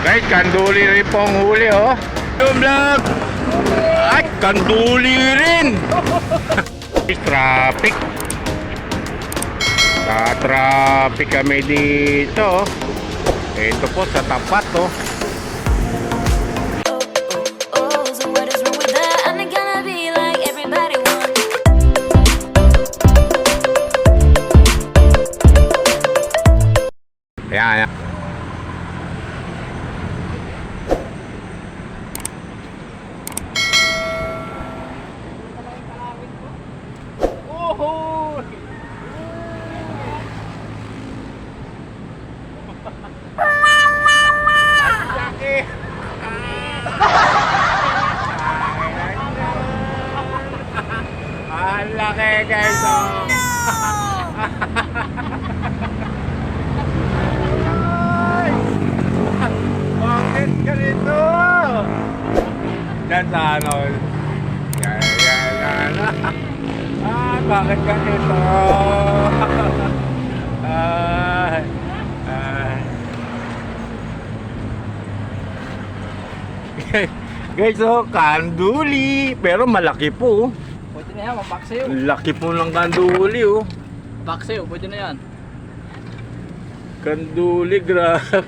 Guys, kanduli rin po huli, oh. Yung vlog. Ay, kanduli rin. traffic. Ka-traffic kami dito. Ito po sa tapat. Oh, Yan sa ano. Yan, yan, yan. Ah, bakit ganito? Ay, ay. Guys, oh, kanduli. Pero malaki po. oh. Pwede na yan, mapaksiw. Laki po ng kanduli, oh. Paksiw, pwede na yan. Kanduli, grabe.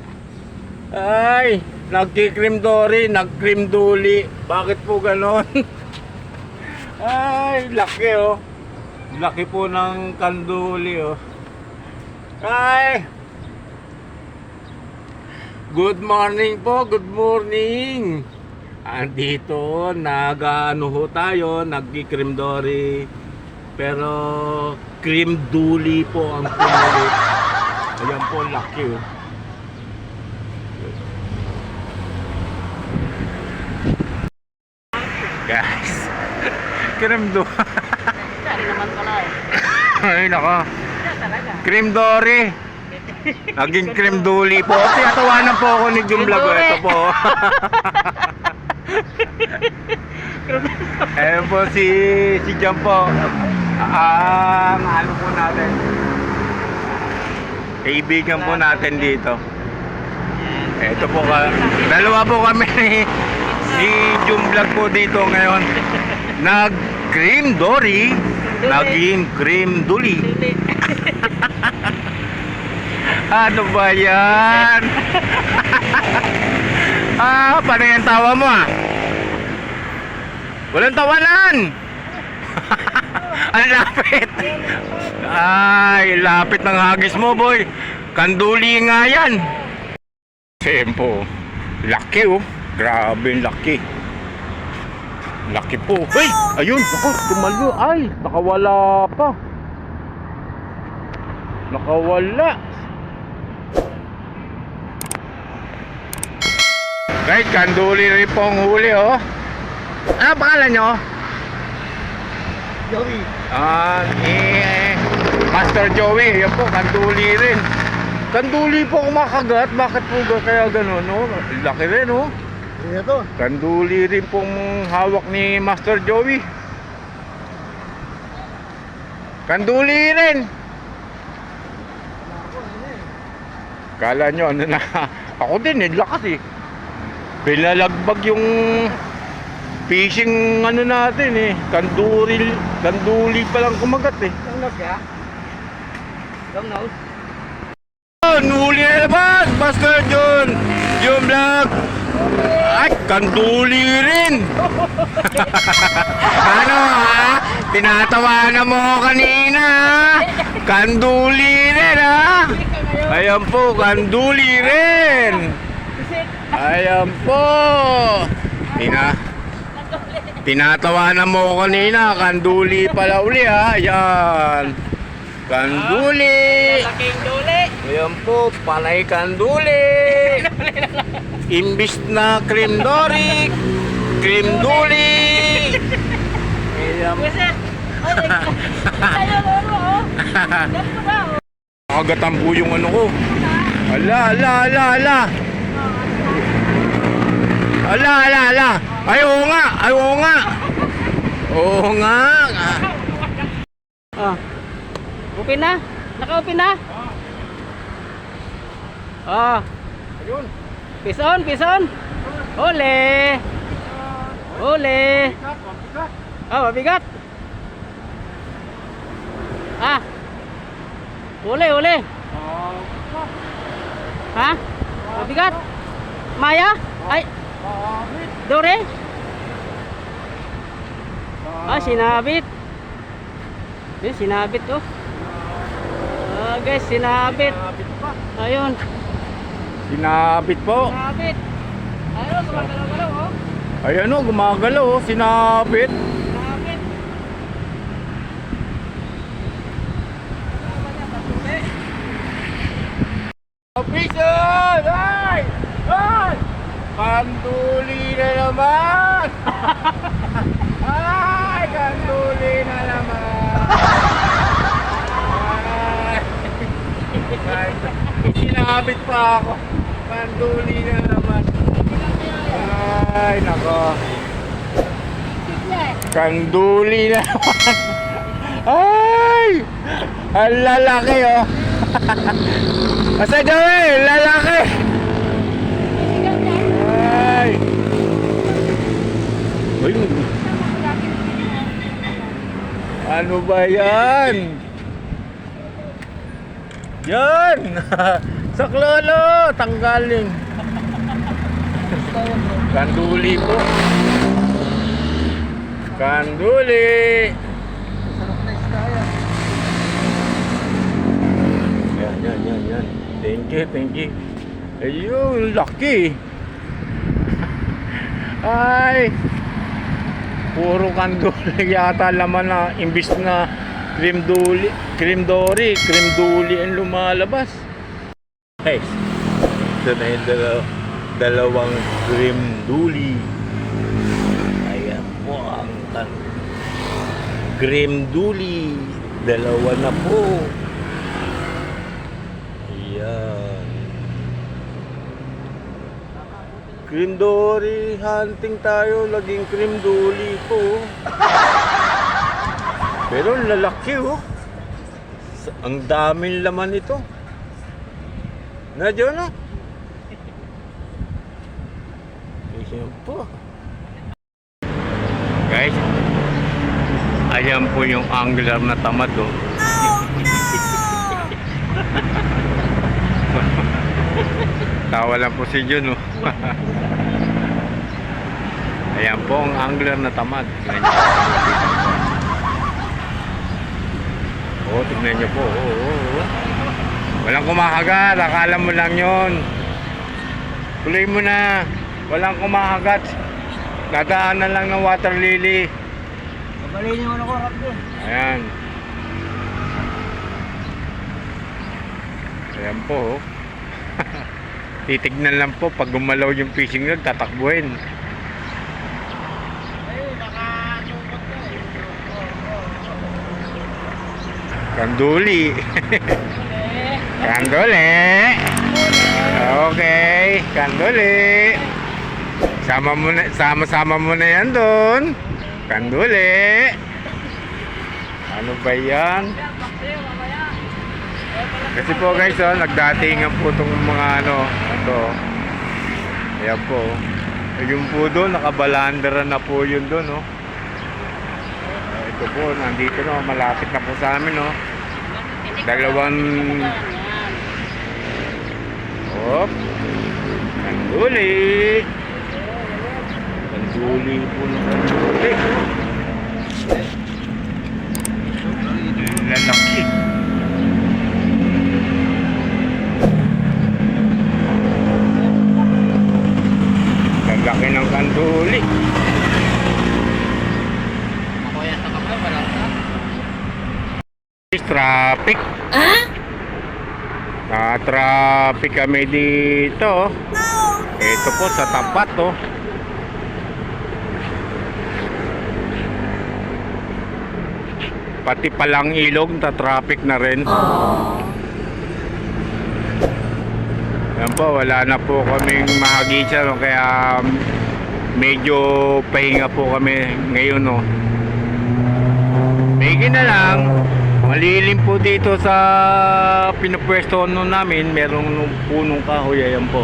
Ay, nagkikrim dory, nagkrim duli. Bakit po ganon? Ay, laki oh. Laki po ng kanduli oh. Ay! Good morning po, good morning. Andito, nag-ano ho tayo, nagkikrim dory. Pero cream duli po ang pinili. Ayan po, laki oh. Guys, cream do. Yan naman pala eh. Ay, nako. Cream dory. Naging cream duli po. Tinatawanan po ako ni Jum Vlog. Ito po. Ayan po si si Jum po. Ang ano po natin. Kaibigan po natin dito. Ito po ka. Dalawa po kami ni si Jum Vlog po dito ngayon. Nag cream dory. Naging cream duli. Ano ba yan? ah, paano yung tawa mo ah? Walang tawanan! Ang lapit! Ay, lapit ng hagis mo boy! Kanduli nga yan! Tempo, laki oh! Grabe laki! Laki po! Ay! Ayun! Ako, tumalyo! Ay! Nakawala pa! Nakawala! Guys, kanduli rin po ang huli, oh. Ano pangalan nyo? Joey. Ah, eh, Master Joey, yan po, kanduli rin. Kanduli po kumakagat, bakit po ga- kaya ganun, no? Laki rin, no? Ito. Kanduli rin pong hawak ni Master Joey. Kanduli rin. Kala nyo, ano na, ako din, eh, lakas eh. Pinalagbag yung fishing ano natin eh. Kanduri, kanduli pa lang kumagat eh. Long nose ya? Long nose? Nuli na naman, Master John. John Vlog. Ay, kanduli rin. ano ha? Tinatawanan mo kanina ha? Kanduli rin ha? Ayan po, kanduli rin. Ayan po. Tina. Tinatawanan mo kanina, kanduli pala uli ha. Ayan. Kanduli. Ayan po, panay kanduli. Imbis na cream dory, cream duli. Wisit. Tayo lolo oh. Na oh. Nakagatan po yung ano ko. Ala, ala, ala, ala. Ala, ala, ala. Ay, oo nga, ay, oo nga. Oo nga. Ah. Okay na? Naka-open na? Ah. Ayun. Pison, pison. Ole. Ole. Bigat, mabigat. Ah. Ah. Uli. Ah, Ha? Mabigat. Maya? Ay? Dore? Ah, sinabit. Eh, sinabit oh. Ah, guys, sinabit. Ayun. Sinabit po. Sinabit. Ayun, gumagalaw-galaw oh. Ayan o, gumagalaw o. Sinabit. Sinabit. Official! Ay! Ay! Kanduli na naman! Ay! Kanduli na naman! Ay! Sinabit pa ako. Kanduli na naman. Ay, nako. Kanduli na naman. Ay! Ang lalaki oh. Asa Joel? Lalaki! Ay! Uy, ano ba yan? Yan! Saklolo! Tanggalin! Kanduli po. Kanduli! Yan, yan, yan, yan. Thank you, thank you. Ayun, lucky. Ay, puro kanduli yata laman na imbis na cream duli, cream dory, cream duli ang lumalabas. Guys, ito na yung dalaw, dalawang cream duli. Ayan po ang tan cream duli. Dalawa na po. Ayan. Cream dory hunting tayo, laging cream duli po. Pero lalaki oh. Ang daming laman ito. Na. Ayan po. Guys, ayan po yung angler na tamad oh. Tawa lang po si Jun, oh. Ayan po ang angler na tamad. Oh, tignan niyo po. Oh, oh, oh. Walang kumakagat. Akala mo lang yon. Tuloy mo na. Walang kumakagat. Dadaanan lang ng water lily. Kabalinin mo na ko, Rapdo. Ayan. Ayan po. oh. Titignan lang po pag gumalaw yung fishing rod, tatakbuhin. Kanduli. Kanduli. Okay, kanduli. Sama mo sama-sama mo na yan doon. Kanduli. Ano ba yan? Kasi po guys, oh, nagdatingan po itong mga ano, ito. Ayan po. Yung po doon, nakabalandera na po yun doon, oh. Ah, Ito po, nandito no, malapit na po sa amin, oh. Dalawang Hop. Kanduli. Kanduli po ng kanduli. Lalaki. Lalaki ng kanduli. Ako yan sa kapal, wala ka. Traffic. Na-traffic kami dito. Ito po sa tapat oh. Pati palang ilog na traffic na rin. Yan po, wala na po kaming mahagisa no? kaya medyo pahinga po kami ngayon no. Bigyan na lang. Malilim po dito sa pinupwesto namin, merong punong kahoy ayan po.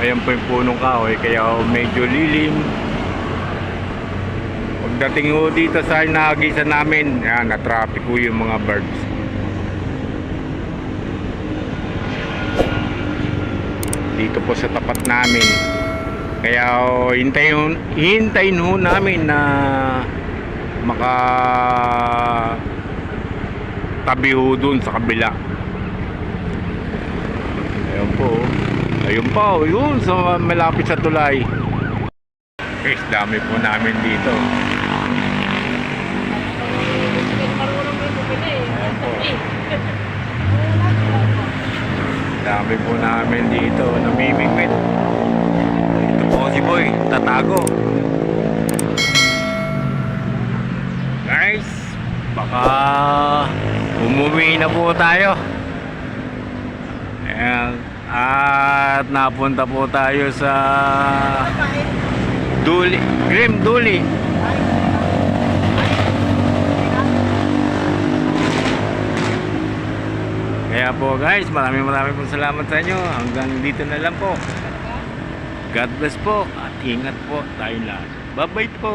Ayan po yung punong kahoy, kaya medyo lilim. Pagdating ho dito sa nagisan namin, yan, na-traffic ho yung mga birds. Dito po sa tapat namin. Kaya ho, hintayin, hintayin ho namin na maka tabi ho dun sa kabila. Ayun po. oh. Ayun pa, oh, yun sa malapit sa tulay. Guys, dami po namin dito. Po. Dami po namin dito, namimingwit. Ito po si Boy, tatago. Guys, baka umuwi na po tayo. Ayan. At napunta po tayo sa Duli, Grim Duli. Kaya po guys, maraming maraming po salamat sa inyo. Hanggang dito na lang po. God bless po at ingat po tayo lahat. Bye-bye po.